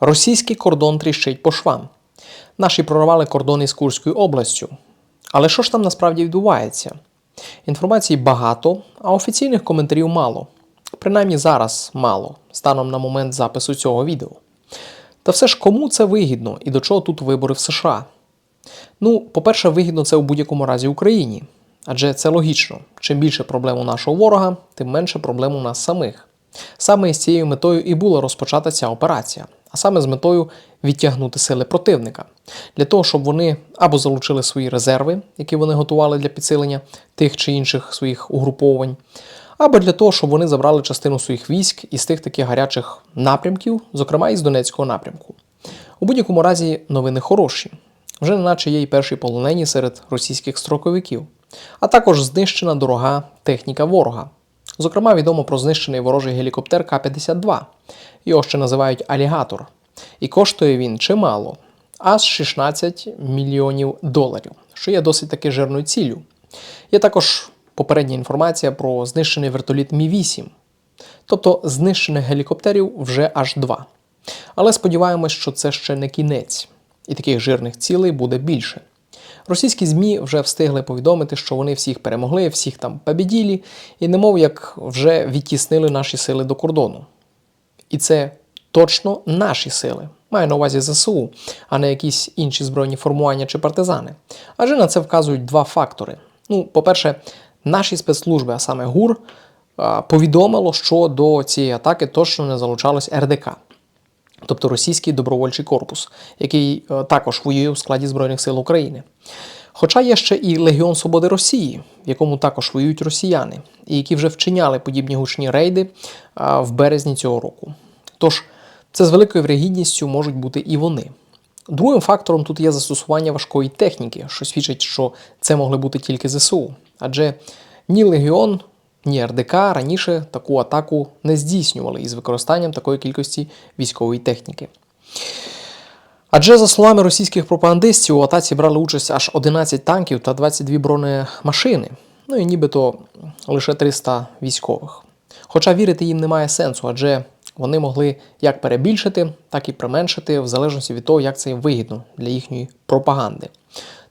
Російський кордон тріщить по швам. Наші прорвали кордон із Курською областю. Але що ж там насправді відбувається? Інформації багато, а офіційних коментарів мало. Принаймні зараз мало, станом на момент запису цього відео. Та все ж кому це вигідно і до чого тут вибори в США? Ну, по-перше, вигідно це у будь-якому разі Україні. Адже це логічно. Чим більше проблем у нашого ворога, тим менше проблем у нас самих. Саме із цією метою і була розпочата ця операція, а саме з метою відтягнути сили противника, для того, щоб вони або залучили свої резерви, які вони готували для підсилення тих чи інших своїх угруповань, або для того, щоб вони забрали частину своїх військ із тих таких гарячих напрямків, зокрема із Донецького напрямку. У будь-якому разі новини хороші. Вже неначе є і перші полонені серед російських строковиків, а також знищена дорога техніка ворога. Зокрема, відомо про знищений ворожий гелікоптер К-52. Його ще називають алігатор. І коштує він чимало, аж 16 мільйонів доларів, що є досить таки жирною ціллю. Є також попередня інформація про знищений вертоліт Мі-8, тобто знищених гелікоптерів вже аж два. Але сподіваємось, що це ще не кінець, і таких жирних цілей буде більше. Російські ЗМІ вже встигли повідомити, що вони всіх перемогли, всіх там побіділі, і немов як вже відтіснили наші сили до кордону. І це точно наші сили. Маю на увазі ЗСУ, а не якісь інші збройні формування чи партизани. Адже на це вказують два фактори. Ну, по-перше, наші спецслужби, а саме ГУР, повідомило, що до цієї атаки точно не залучалось РДК, тобто Російський добровольчий корпус, який е, також воює у складі Збройних сил України. Хоча є ще і Легіон Свободи Росії, в якому також воюють росіяни, і які вже вчиняли подібні гучні рейди в березні цього року. Тож це з великою вірогідністю можуть бути і вони. Другим фактором тут є застосування важкої техніки, що свідчить, що це могли бути тільки ЗСУ. Адже ні Легіон, ні РДК раніше таку атаку не здійснювали із використанням такої кількості військової техніки. Адже, за словами російських пропагандистів, у атаці брали участь аж 11 танків та 22 бронемашини, ну і нібито лише 300 військових. Хоча вірити їм немає сенсу, адже вони могли як перебільшити, так і применшити, в залежності від того, як це їм вигідно для їхньої пропаганди.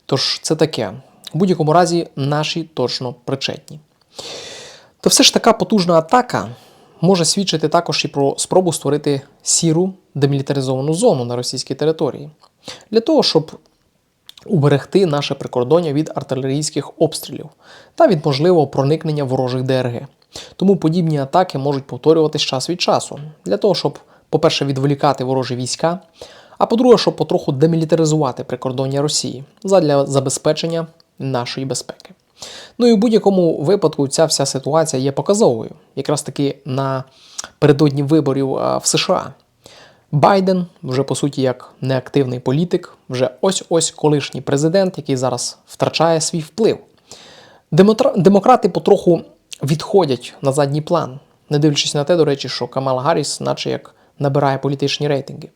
Тож це таке. У будь-якому разі наші точно причетні. Та все ж така потужна атака може свідчити також і про спробу створити сіру демілітаризовану зону на російській території для того, щоб уберегти наше прикордоння від артилерійських обстрілів та від можливого проникнення ворожих ДРГ. Тому подібні атаки можуть повторюватись час від часу для того, щоб, по-перше, відволікати ворожі війська, а по-друге, щоб потроху демілітаризувати прикордоння Росії задля забезпечення нашої безпеки. Ну і в будь-якому випадку ця вся ситуація є показовою, якраз таки напередодні виборів в США. Байден, вже по суті як неактивний політик, вже ось-ось колишній президент, який зараз втрачає свій вплив. Демократи потроху відходять на задній план, не дивлячись на те, до речі, що Камала Гарріс, наче як набирає політичні рейтинги.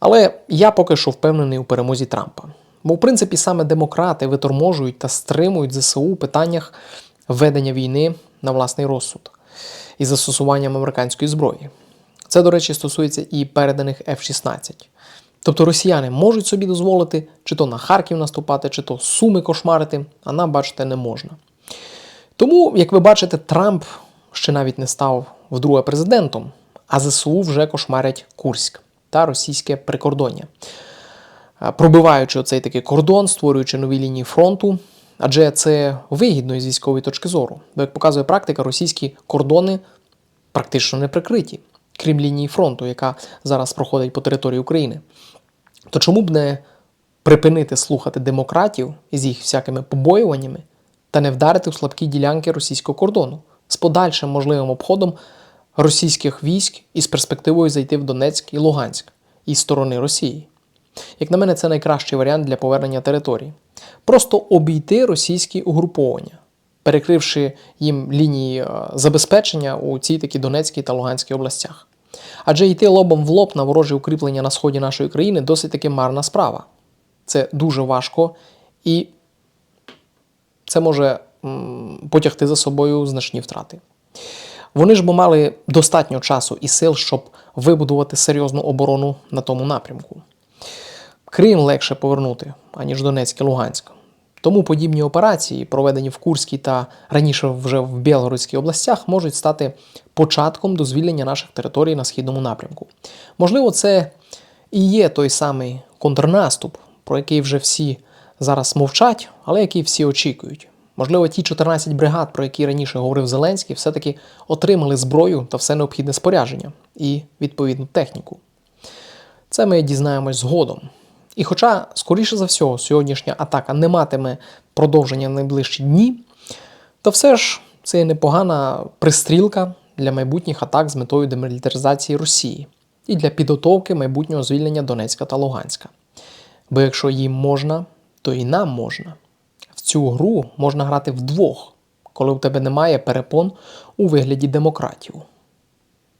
Але я поки що впевнений у перемозі Трампа. Бо, в принципі, саме демократи виторможують та стримують ЗСУ у питаннях ведення війни на власний розсуд із застосуванням американської зброї. Це, до речі, стосується і переданих F-16. Тобто росіяни можуть собі дозволити чи то на Харків наступати, чи то Суми кошмарити, а нам, бачите, не можна. Тому, як ви бачите, Трамп ще навіть не став вдруге президентом, а ЗСУ вже кошмарять Курськ та російське прикордоння, пробиваючи оцей такий кордон, створюючи нові лінії фронту. Адже це вигідно із військової точки зору. Бо, як показує практика, російські кордони практично не прикриті, крім лінії фронту, яка зараз проходить по території України. То чому б не припинити слухати демократів із їх всякими побоюваннями та не вдарити в слабкі ділянки російського кордону з подальшим можливим обходом російських військ із перспективою зайти в Донецьк і Луганськ із сторони Росії? Як на мене, це найкращий варіант для повернення територій. Просто обійти російські угруповання, перекривши їм лінії е, забезпечення у цій такі Донецькій та Луганській областях. Адже йти лобом в лоб на ворожі укріплення на сході нашої країни досить таки марна справа. Це дуже важко і це може потягти за собою значні втрати. Вони ж бо мали достатньо часу і сил, щоб вибудувати серйозну оборону на тому напрямку. Крим легше повернути, аніж Донецьк і Луганськ. Тому подібні операції, проведені в Курській та раніше вже в Білгородській областях, можуть стати початком до звільнення наших територій на східному напрямку. Можливо, це і є той самий контрнаступ, про який вже всі зараз мовчать, але який всі очікують. Можливо, ті 14 бригад, про які раніше говорив Зеленський, все-таки отримали зброю та все необхідне спорядження і відповідну техніку. Це ми дізнаємось згодом. І хоча, скоріше за всього, сьогоднішня атака не матиме продовження в найближчі дні, то все ж це непогана пристрілка для майбутніх атак з метою демілітаризації Росії і для підготовки майбутнього звільнення Донецька та Луганська. Бо якщо їм можна, то і нам можна. В цю гру можна грати вдвох, коли у тебе немає перепон у вигляді демократів.